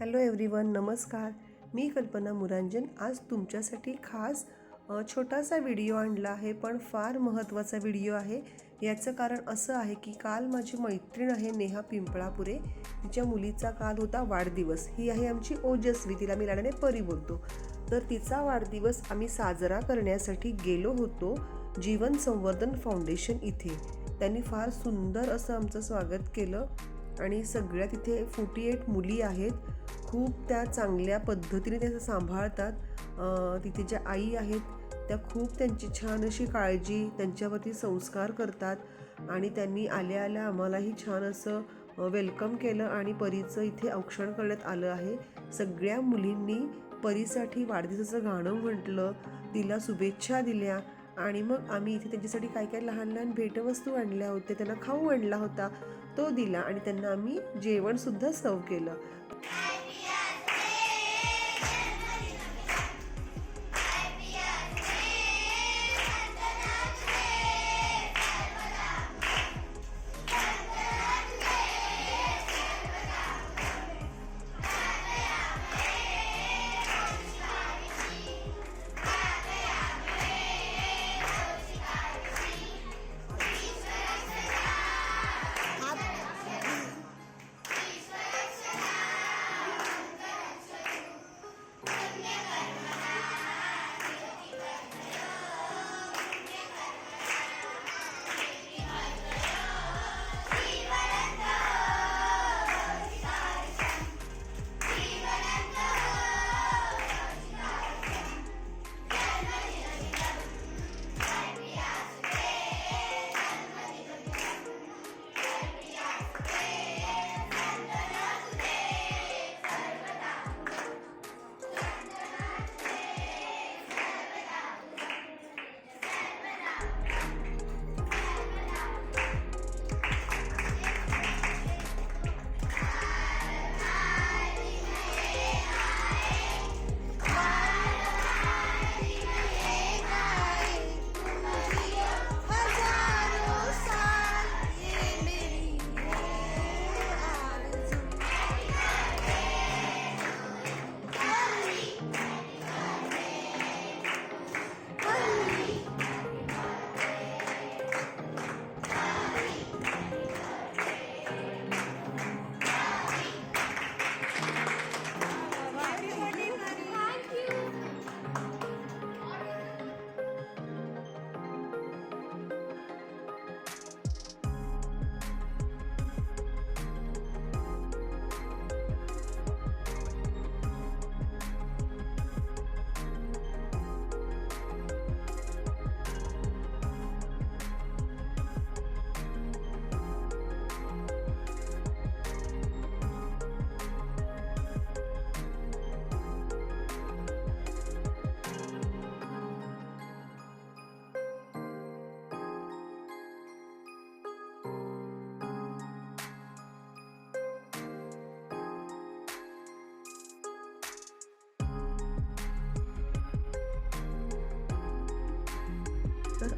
Hello everyone नमस्कार. मी कल्पना मुरांजन. आज तुमच्यासाठी खास छोटासा व्हिडिओ आणला आहे पण फार महत्त्वाचा व्हिडिओ आहे. याचं कारण असं आहे की काल माझी मैत्रीण आहे नेहा पिंपळापुरे. तिच्या मुलीचा काल होता वाढदिवस. ही आहे आमची ओजस्वी तिला मी लाडाने परी बोलतो तर तिचा वाढदिवस आम्ही साजरा करण्यासाठी गेलो होतो जीवन संवर्धन फाउंडेशन इथे. त्यांनी फार सुंदर असं आमचं स्वागत केलं. आणि सगळ्या तिथे फोर्टी एट मुली आहेत. खूप त्या चांगल्या पद्धतीने त्याचं सांभाळतात. तिथे ज्या आई आहेत त्या खूप त्यांची छान अशी काळजी त्यांच्यावरती संस्कार करतात. आणि त्यांनी आल्या आल्या आम्हालाही छान असं वेलकम केलं आणि परीचं इथे औक्षण करण्यात आलं आहे. सगळ्या मुलींनी परीसाठी वाढदिवसाचं गाणं म्हटलं तिला शुभेच्छा दिल्या आणि मग आम्ही इथे त्यांच्यासाठी काय काय लहान लहान भेटवस्तू आणल्या होत्या त्यांना खाऊ आणला होता. तो दिला आणि त्यांना आम्ही जेवणसुद्धा सर्व केलं.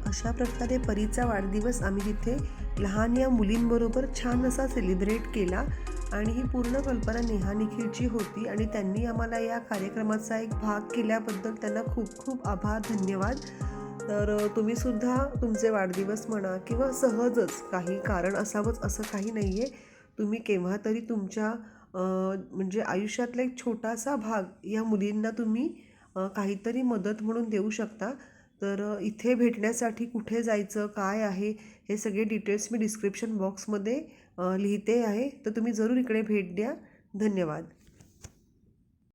अशा प्रकारे परीचा वाढदिवस आम्ही तिथे लहान या मुलींबरोबर छान असा सेलिब्रेट केला आणि ही पूर्ण कल्पना नेहा निखिलची होती आणि त्यांनी आम्हाला या कार्यक्रमाचा एक भाग केल्याबद्दल त्यांना खूप खूप आभार धन्यवाद. तर तुम्हीसुद्धा तुमचे वाढदिवस म्हणा किंवा सहजच काही कारण असावंच असं काही नाही आहे तुम्ही केव्हा तरी तुमच्या म्हणजे आयुष्यातला एक छोटासा भाग या मुलींना तुम्ही काहीतरी मदत म्हणून देऊ शकता. तर इथे भेटण्यासाठी कुठे जायचं काय आहे हे सगळे डिटेल्स मी डिस्क्रिप्शन बॉक्समध्ये लिहिते आहे. तर तुम्ही जरूर इकडे भेट द्या. धन्यवाद.